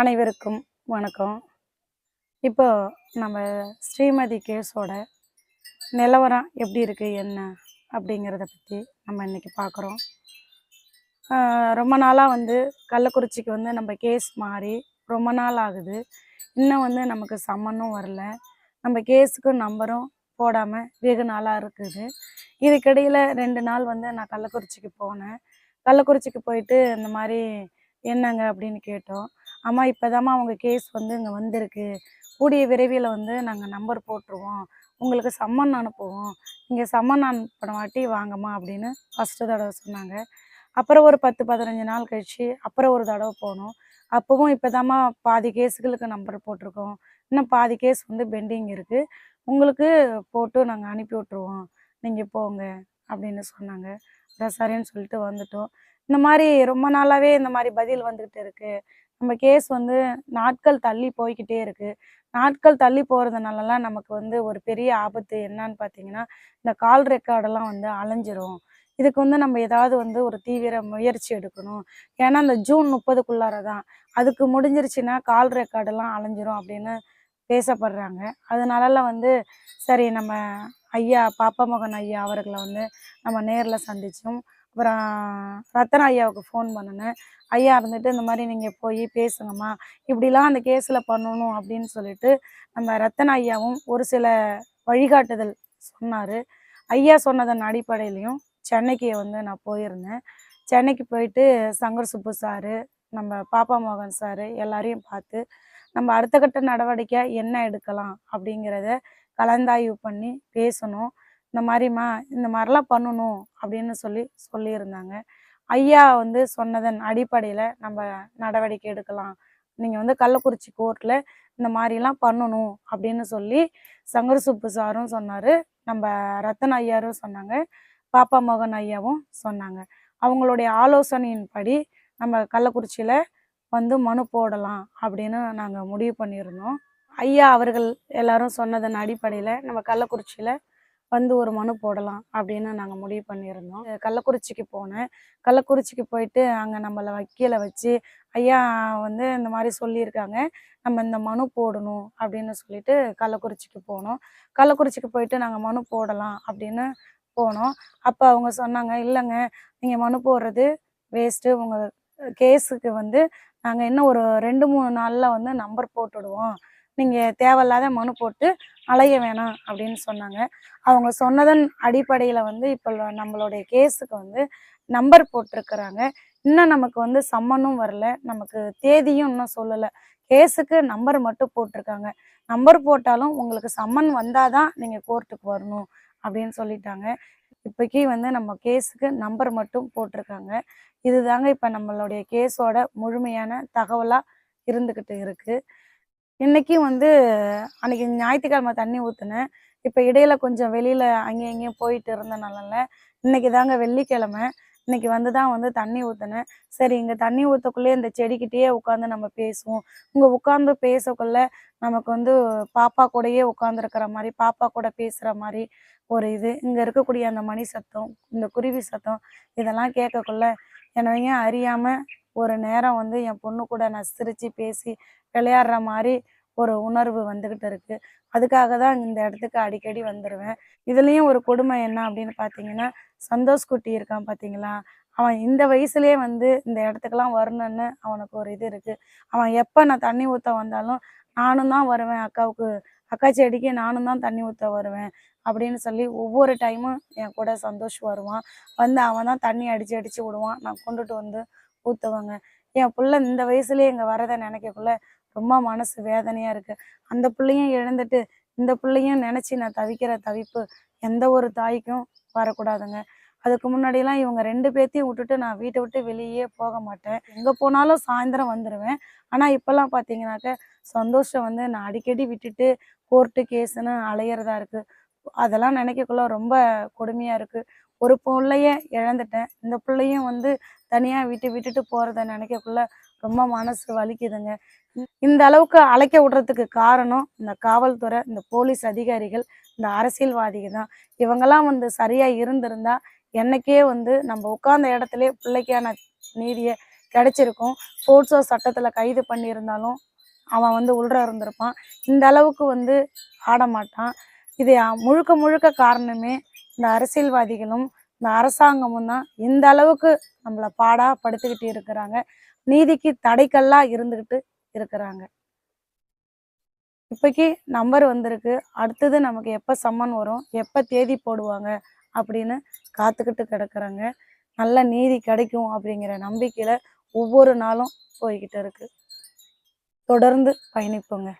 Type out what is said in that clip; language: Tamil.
அனைவருக்கும் வணக்கம். இப்போ நம்ம ஸ்ரீமதி கேஸோட நிலவரம் எப்படி இருக்குது என்ன அப்படிங்கிறத பற்றி நம்ம இன்றைக்கி பார்க்குறோம். ரொம்ப நாளாக வந்து கள்ளக்குறிச்சிக்கு வந்து நம்ம கேஸ் மாறி ரொம்ப நாள் ஆகுது. இன்னும் வந்து நமக்கு சம்மனும் வரல. நம்ம கேஸுக்கு நம்பரும் போடாமல் வெகு நாளாக இருக்குது. இதுக்கிடையில் ரெண்டு நாள் வந்து நான் கள்ளக்குறிச்சிக்கு போனேன். கள்ளக்குறிச்சிக்கு போயிட்டு இந்த மாதிரி என்னங்க அப்படின்னு கேட்டோம். அம்மா இப்போதாம்மா உங்கள் கேஸ் வந்து இங்கே வந்திருக்கு. கூடிய விரைவில் வந்து நாங்கள் நம்பர் போட்டுருவோம். உங்களுக்கு சம்மன் அனுப்புவோம். நீங்கள் சம்மன் அனுப்பின வாட்டி வாங்கம்மா அப்படின்னு ஃபஸ்ட்டு தடவை சொன்னாங்க. அப்புறம் ஒரு பத்து பதினஞ்சு நாள் கழிச்சு அப்புறம் ஒரு தடவை போனோம். அப்போவும் இப்போதாம்மா பாதி கேஸுகளுக்கு நம்பர் போட்டிருக்கோம். இன்னும் பாதி கேஸ் வந்து பெண்டிங் இருக்குது உங்களுக்கு போட்டு நாங்கள் அனுப்பி விட்ருவோம் நீங்கள் போங்க அப்படின்னு சொன்னாங்க. அதான் சரின்னு சொல்லிட்டு வந்துட்டோம். இந்த மாதிரி ரொம்ப நாளாகவே இந்த மாதிரி பதில் வந்துக்கிட்டு இருக்குது நம்ம கேஸ் வந்து நாட்கள் தள்ளி போய்க்கிட்டே இருக்குது நாட்கள் தள்ளி போகிறதுனாலலாம் நமக்கு வந்து ஒரு பெரிய ஆபத்து என்னன்னு பார்த்தீங்கன்னா இந்த கால் ரெக்கார்டெல்லாம் வந்து அலைஞ்சிரும் இதுக்கு வந்து நம்ம ஏதாவது வந்து ஒரு தீவிர முயற்சி எடுக்கணும். ஏன்னா இந்த ஜூன் முப்பதுக்குள்ளார தான் அதுக்கு முடிஞ்சிருச்சுன்னா கால் ரெக்கார்டெல்லாம் அலைஞ்சிரும் அப்படின்னு பேசப்படுறாங்க. அதனாலலாம் வந்து சரி நம்ம ஐயா பாப்பா மகன் ஐயா அவர்களை வந்து நம்ம நேரில் சந்தித்தோம் அப்புறம் ரத்தன ஐயாவுக்கு ஃபோன் பண்ணினேன். ஐயா இருந்துட்டு இந்த மாதிரி நீங்கள் போய் பேசுங்கம்மா. இப்படிலாம் அந்த கேஸில் பண்ணணும் அப்படின்னு சொல்லிட்டு நம்ம ரத்தன ஐயாவும் ஒரு சில வழிகாட்டுதல் சொன்னார். ஐயா சொன்னதன் அடிப்படையிலையும் சென்னைக்கு வந்து நான் போயிருந்தேன். சென்னைக்கு போயிட்டு சங்கர் சுப்பு சாரு நம்ம பாப்பா மோகன் சாரு எல்லாரையும் பார்த்து நம்ம அடுத்த கட்ட நடவடிக்கை என்ன எடுக்கலாம்? அப்படிங்கிறத கலந்தாய்வு பண்ணி பேசணும். இந்த மாதிரிம்மா இந்த மாதிரிலாம் பண்ணணும் அப்படின்னு சொல்லி சொல்லியிருந்தாங்க. ஐயா வந்து சொன்னதன் அடிப்படையில் நம்ம நடவடிக்கை எடுக்கலாம். நீங்கள் வந்து கள்ளக்குறிச்சி கோர்ட்டில் இந்த மாதிரிலாம் பண்ணணும் அப்படின்னு சொல்லி சங்கர் சுப்பு சாரும் சொன்னார். நம்ம ரத்தன் ஐயாரும் சொன்னாங்க. பாப்பா மோகன் ஐயாவும் சொன்னாங்க. அவங்களுடைய ஆலோசனையின்படி நம்ம கள்ளக்குறிச்சியில் வந்து மனு போடலாம் அப்படின்னு நாங்கள் முடிவு பண்ணியிருந்தோம். ஐயா அவர்கள் எல்லாரும் சொன்னதன் அடிப்படையில் நம்ம கள்ளக்குறிச்சியில் வந்து ஒரு மனு போடலாம் அப்படின்னு நாங்கள் முடிவு பண்ணியிருந்தோம். கள்ளக்குறிச்சிக்கு போனேன். கள்ளக்குறிச்சிக்கு போயிட்டு அங்கே நம்மளை வக்கீலை வச்சு ஐயா வந்து இந்த மாதிரி சொல்லியிருக்காங்க. நம்ம இந்த மனு போடணும் அப்படின்னு சொல்லிட்டு கள்ளக்குறிச்சிக்கு போனோம். கள்ளக்குறிச்சிக்கு போயிட்டு நாங்கள் மனு போடலாம் அப்படின்னு போனோம். அப்போ அவங்க சொன்னாங்க இல்லைங்க நீங்கள் மனு போடுறது வேஸ்ட்டு உங்கள் கேஸுக்கு வந்து நாங்கள் இன்னும் ஒரு ரெண்டு மூணு நாளில் வந்து நம்பர் போட்டுடுவோம். நீங்கள் தேவையில்லாத மனு போட்டு அலைய வேணாம் அப்படின்னு சொன்னாங்க. அவங்க சொன்னதன் அடிப்படையில் வந்து இப்போ நம்மளுடைய கேஸுக்கு வந்து நம்பர் போட்டிருக்கிறாங்க. இன்னும் நமக்கு வந்து சம்மனும் வரல. நமக்கு தேதியும் இன்னும் சொல்லலை. கேஸுக்கு நம்பர் மட்டும் போட்டிருக்காங்க. நம்பர் போட்டாலும் உங்களுக்கு சம்மன் வந்தாதான் நீங்கள் கோர்ட்டுக்கு வரணும் அப்படின்னு சொல்லிட்டாங்க. இப்போக்கி வந்து நம்ம கேஸுக்கு நம்பர் மட்டும் போட்டிருக்காங்க. இதுதாங்க இப்போ நம்மளுடைய கேஸோட முழுமையான தகவலாக இருந்துக்கிட்டு இருக்குது இன்னைக்கும் வந்து அன்னைக்கு ஞாயிற்றுக்கிழமை தண்ணி ஊற்றுனேன் இப்போ இடையில கொஞ்சம் வெளியில் அங்கேயும் இங்கேயும் போயிட்டு இருந்தனால இன்னைக்கு தாங்க வெள்ளிக்கிழமை. இன்னைக்கு வந்து தான் வந்து தண்ணி ஊற்றினேன் சரி இங்கே தண்ணி ஊற்றக்குள்ளே இந்த செடிக்கிட்டேயே உட்காந்து நம்ம பேசுவோம். இங்கே உட்காந்து பேசக்குள்ள நமக்கு வந்து பாப்பா கூடயே உட்காந்துருக்கிற மாதிரி பாப்பா கூட பேசுகிற மாதிரி ஒரு இது. இங்கே இருக்கக்கூடிய அந்த மணி சத்தம் இந்த குருவி சத்தம் இதெல்லாம் கேட்கக்குள்ள என்னையும் அறியாமல் ஒரு நேரம் வந்து என் பொண்ணு கூட நான் சிரித்து பேசி விளையாடுற மாதிரி ஒரு உணர்வு வந்துக்கிட்டு இருக்கு. அதுக்காக தான் இந்த இடத்துக்கு அடிக்கடி வந்துடுவேன் இதுலேயும் ஒரு கொடுமை என்ன அப்படின்னு பார்த்தீங்கன்னா சந்தோஷ் குட்டி இருக்கான் பார்த்தீங்களா அவன் இந்த வயசுலேயே வந்து இந்த இடத்துக்கெல்லாம் வரணும்னு அவனுக்கு ஒரு இது இருக்குது அவன் எப்போ நான் தண்ணி ஊற்ற வந்தாலும் நானும் தான் வருவேன். அக்காவுக்கு அக்கா செடிக்கு நானும் தான் தண்ணி ஊற்ற வருவேன் அப்படின்னு சொல்லி ஒவ்வொரு டைமும் என் கூட சந்தோஷ் வருவான். வந்து அவன் தான் தண்ணி அடித்து அடித்து விடுவான். நான் கொண்டுட்டு வந்து ஊற்றுவாங்க என் பிள்ளை இந்த வயசுலயே இங்கே வரதை நினைக்கக்குள்ள ரொம்ப மனசு வேதனையாக இருக்கு. அந்த பிள்ளையும் இழந்துட்டு இந்த பிள்ளையும் நினச்சி நான் தவிக்கிற தவிப்பு எந்த ஒரு தாய்க்கும் வரக்கூடாதுங்க. அதுக்கு முன்னாடியெல்லாம் இவங்க ரெண்டு பேர்த்தையும் விட்டுட்டு நான் வீட்டை விட்டு வெளியே போக மாட்டேன். எங்கே போனாலும் சாயந்தரம் வந்துடுவேன் ஆனால் இப்போல்லாம் பார்த்தீங்கன்னாக்க சந்தோஷம் வந்து நான் அடிக்கடி விட்டுட்டு கோர்ட்டு கேஸுன்னு அலையிறதா இருக்குது அதெல்லாம் நினைக்கக்குள்ள ரொம்ப கொடுமையாக இருக்குது ஒரு பிள்ளைய இழந்துட்டேன். இந்த பிள்ளையும் வந்து தனியாக விட்டு விட்டுட்டு போகிறத நினைக்கக்குள்ள ரொம்ப மனசு வலிக்குதுங்க. இந்த அளவுக்கு அழைக்க விடுறதுக்கு காரணம் இந்த காவல்துறை இந்த போலீஸ் அதிகாரிகள் இந்த அரசியல்வாதிகள் தான். இவங்கெல்லாம் வந்து சரியாக இருந்திருந்தா என்னைக்கே வந்து நம்ம உட்கார்ந்த இடத்துல பிள்ளைக்கான நீதியை கிடைச்சிருக்கும். போர்ட்ஸோ சட்டத்தில் கைது பண்ணியிருந்தாலும் அவன் வந்து உள்ற இருந்திருப்பான். இந்த அளவுக்கு வந்து ஆட மாட்டான் இது முழுக்க முழுக்க காரணமே இந்த அரசியல்வாதிகளும் இந்த அரசாங்கமும் தான் இந்த அளவுக்கு நம்மளை பாடா படுத்துக்கிட்டு இருக்கிறாங்க. நீதிக்கு தடைக்கல்லா இருந்துக்கிட்டு இருக்கிறாங்க. இப்போக்கி நம்பர் வந்திருக்கு. அடுத்தது நமக்கு எப்போ சம்மன் வரும்? எப்போ தேதி போடுவாங்க? அப்படின்னு காத்துக்கிட்டு கிடக்குறாங்க. நல்ல நீதி கிடைக்கும் அப்படிங்கிற நம்பிக்கையில் ஒவ்வொரு நாளும் போய்கிட்டு இருக்கு. தொடர்ந்து பயணிப்போங்க.